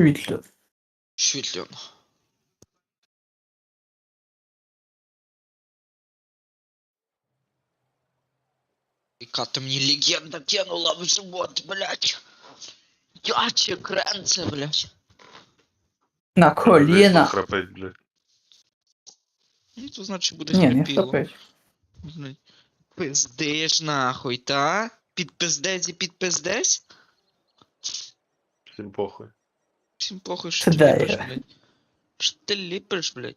Світло. Світльон. Яка то мені легенда кинула в живот, блядь. Яче кренце, блядь. На коліна. Храпить, блядь. Ну, то значить буде Ні, не хрипіло. храпить. Блядь. Пиздиш нахуй, та? Підпиздець і підпиздець? Всім похуй. Всім похуй, що Це ти де ліпиш, я? блядь. Що ти ліпиш, блядь?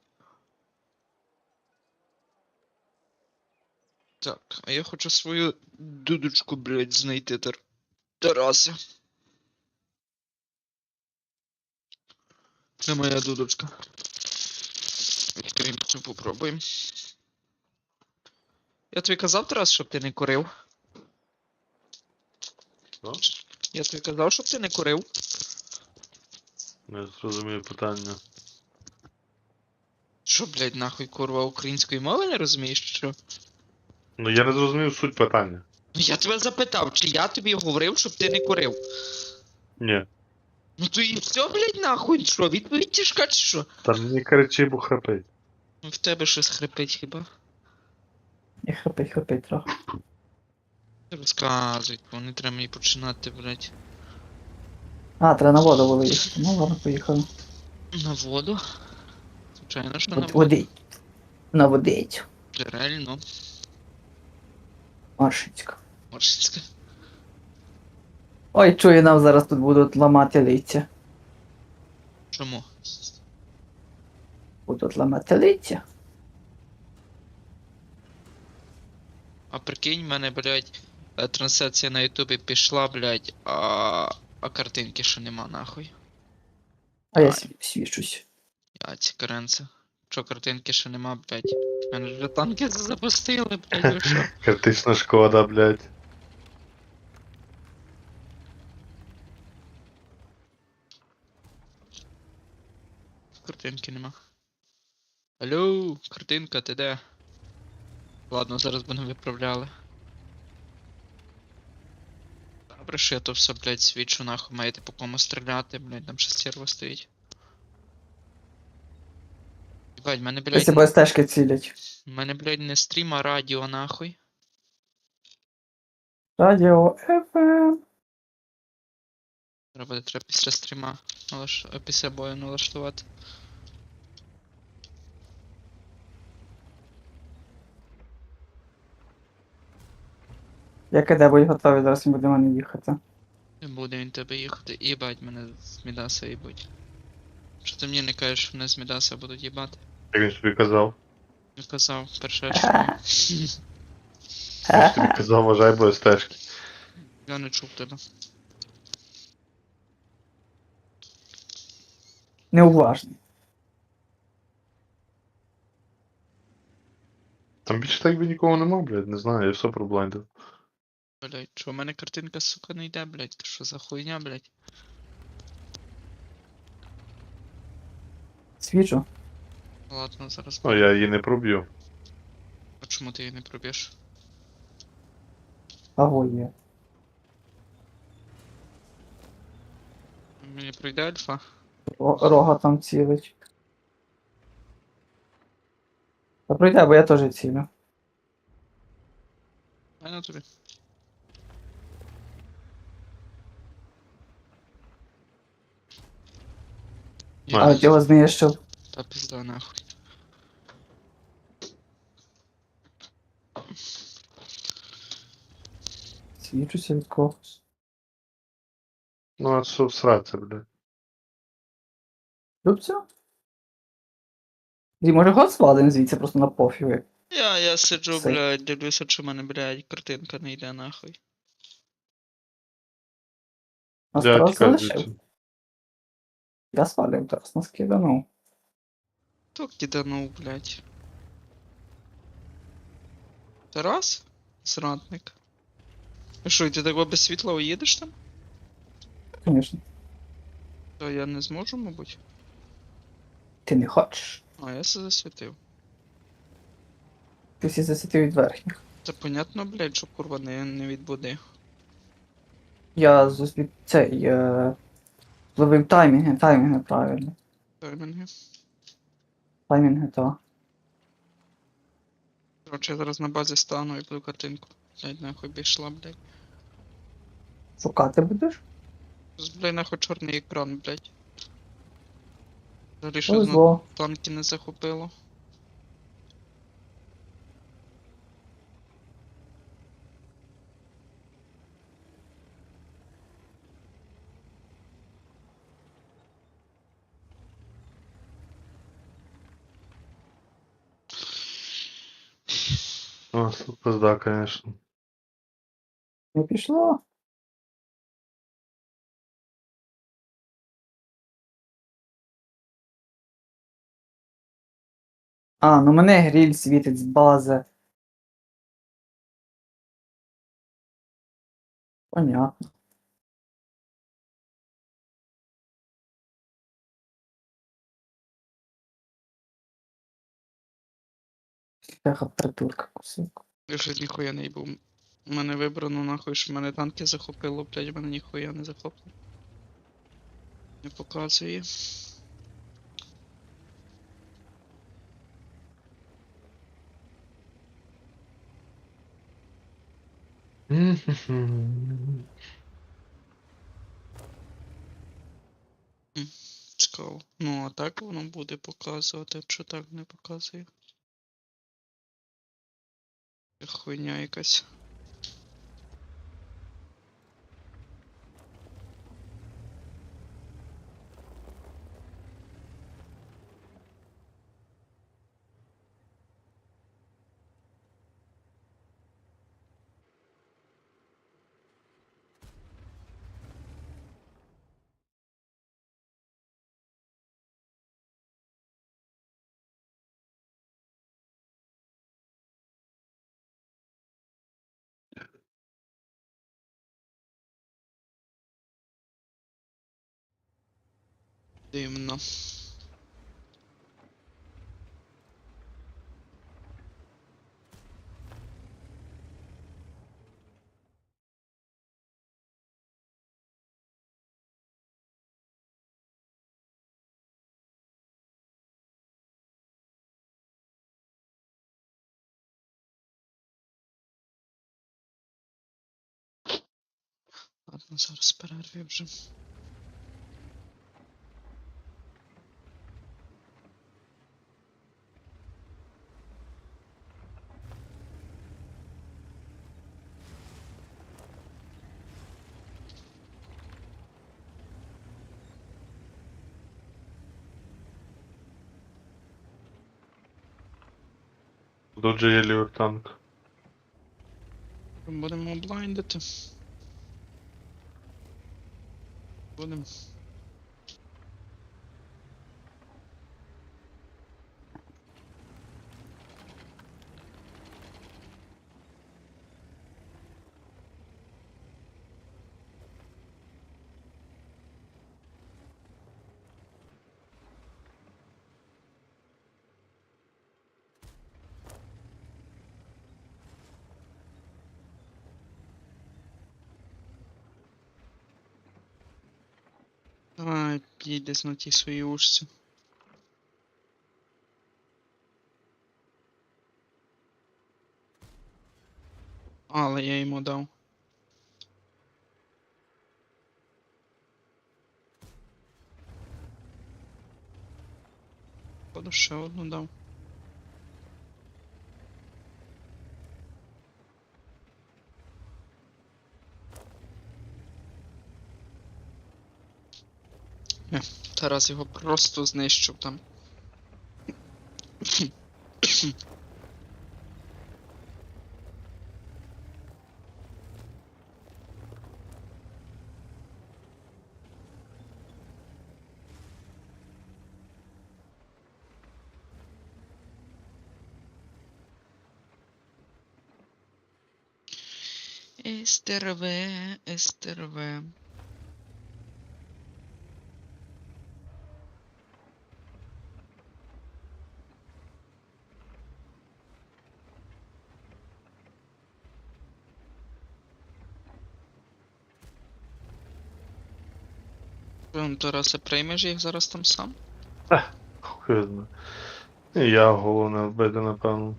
Так, а я хочу свою дудочку, блядь, знайти тар... Тараса. Це моя дудочка. Відкриємо цю, попробуємо. Я тобі казав, Тарас, щоб ти не курив. Що? Я тобі казав, щоб ти не курив. Не зрозумію питання. Що, блядь, нахуй, курва, української мови не розумієш, чи що? Ну я не зрозумів суть питання. Ну я тебе запитав, чи я тобі говорив, щоб ти не курив. Ні. Ну то і все, блядь, нахуй, що, відповідь тяжка, чи що? Там не кричи, бо храпить. Ну в тебе щось хрипить хіба? І храпить, храпить трохи. Розказуй, бо не треба мені починати, блядь. А, треба на воду було їхати. Ну ладно, поїхали. На воду? Звичайно, що на воду. водить. На водицю. Джерельно, Маршицька. Моршинська. Ой, чую, нам зараз тут будуть ламати лиця. Чому? Будуть ламати лиця. А прикинь, в мене, блядь, е, трансляція на Ютубі пішла, блядь, а, а картинки ще нема, нахуй. А я Ай. свічусь. Я ці каренце. Що картинки ще нема, блядь. В Мене вже танки запустили, блядь, ви що? Критична шкода, блядь. Картинки нема. Алло, картинка, ти де? Ладно, зараз будемо виправляли. То все, блядь, свічу, нахуй маєте по кому стріляти, блядь, там ще стерва стоїть. Ебать, мене, блядь, себе стежки цілять. мене, блядь, не стрім, а радіо, нахуй. Радіо FM. Треба буде треба після стріма налаш... після бою налаштувати. Як іде, будь готові, зараз ми будемо не їхати. Не буде він тебе їхати. Їбать мене з Мідаса їбуть. Що ти мені не кажеш, що мене з Мідаса будуть їбати? Як він собі казав. Не казав, перше, що Я ж тобі казав, вважай, бо стежки. я не чув тебе. Неуважний. Там більше так би нікого нема, блядь, не знаю, я все проблайндив. Блять, що в мене картинка, сука, не йде, блять. Ти що за хуйня, блять? Свічу. Ладно, зараз. Ну я її не проб'ю. А чому ти її не проб'єш? Аго є. Мені пройде альфа? Ро- Рога там цілить. Та пройде, бо я теж цілю. А на тобі. А. От його знищив. Та пізда нахуй. Свічуся від когось. Ну, а що всратися, блядь. Любцю? І може год свалим звідси просто на пофіг. Я, я сиджу, Це- блядь, дивлюся, чи в мене, блядь, картинка не йде нахуй. Нас Тарас залишив. звідси. Я свалив Тарас, нас киданув. Хто киданув, блядь? Тарас? Зрадник. А що, ти так без світла уїдеш там? Звісно. То я не зможу, мабуть. Ти не хочеш. А, я се засвітив. Ти всі засвітив від верхніх. Та понятно, блядь, що курва не, не від води. Я зустрів цей. Е... Зловив таймінги, таймінги правильно. Таймінги. Таймінги то. Короче, я зараз на базі стану і буду картинку. Блядь, нахуй бійшла, блядь. Шукати будеш? Блядь, нахуй чорний екран, блядь. Взагалі що знову танки не захопило. О, пизда, конечно. Не пішло. А, ну мене гріль світить з бази. Понятно. Тяха придурка кусок. Я щось ніхуя не був. Мене вибрано нахуй, що мене танки захопило, блядь, мене ніхуя не захоплено. Не показує. Цікаво. Ну, а так воно буде показувати, якщо так не показує. Хуйня якась. Дивно. Ладно, зараз перерві вже. Дуже є лівий танк. Будемо блайндити. Будемо. Ai, pida, se não ti sui urso. Olha aí, modão. Todo show, modão. Тарас його просто знищив там. СТРВ, СТРВ. Тарасе, приймеш їх зараз там сам? Хуй знає. Я головне вбити, напевно.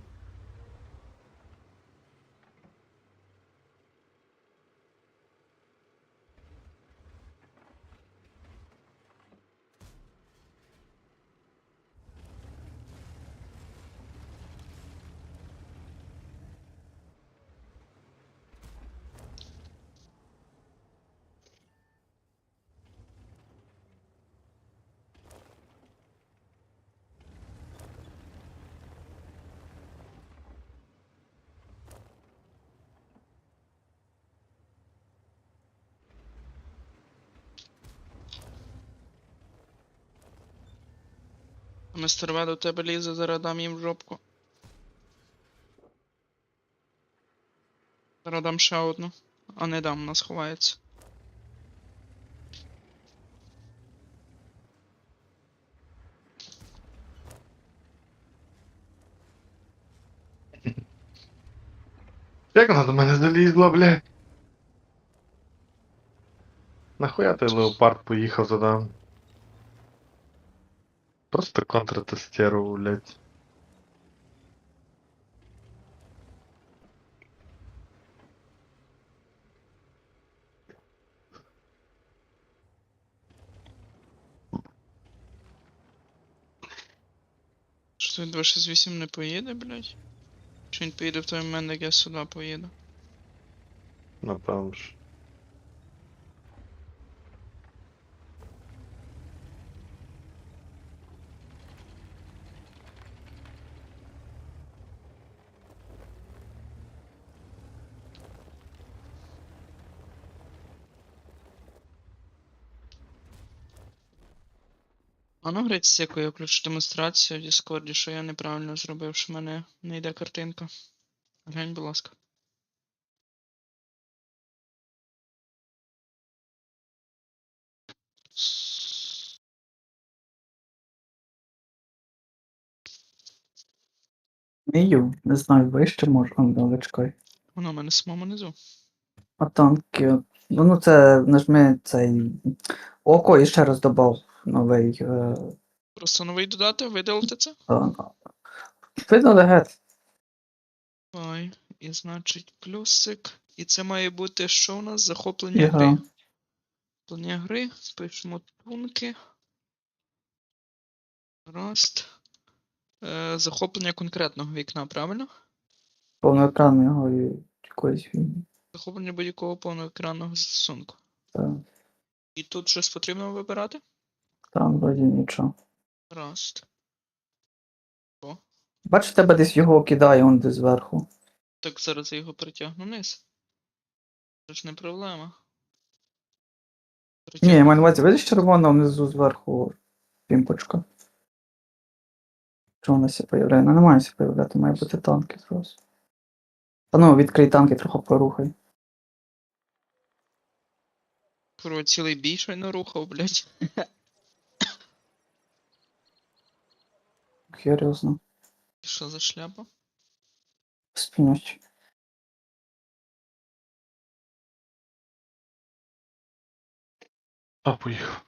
Мистер В до тебе лізе, зараз дам їм жопку. Зараз дам ще одну. А не дам, вона сховається. Як вона до мене залізла, блядь? Нахуя той леопард поїхав туди? Просто контртестірував, блядь. Що він 268 не поїде, блядь? Чи він поїде в той момент, як я сюди поїду? Напевно ж. А ну, грець, яку я включу демонстрацію в Діскорді, що я неправильно зробив, що в мене не йде картинка. Глянь, будь ласка. Мію, не знаю, вище може. Але. Воно в мене самому низу. А танки. Ну, ну це нажми цей око і ще раз добав новий. Е, Просто новий додати, видалити це. а, видно легет. Ой, і значить плюсик. І це має бути що у нас? Захоплення гри. Захоплення гри. Пишемо тунки. Рост. Е, захоплення конкретного вікна, правильно? Повноекранний і якоїсь фігні. Захоплення будь-якого повноекранного застосунку. Та, І тут щось потрібно вибирати? Там вроді нічого. Рост. Бачиш, тебе десь його кидає он десь зверху. Так зараз я його перетягну вниз. Це ж не проблема. Ні, я маю на увазі, видиш червона внизу зверху пімпочка. Чого вона ся появляє? Вона не має ся появляти, має бути танки зразу. Та ну, відкрий танки, трохи порухай. Курва, цілий бій щойно рухав, блядь. Серйозно. Що за шляпа? Спінуть. А, поїхав.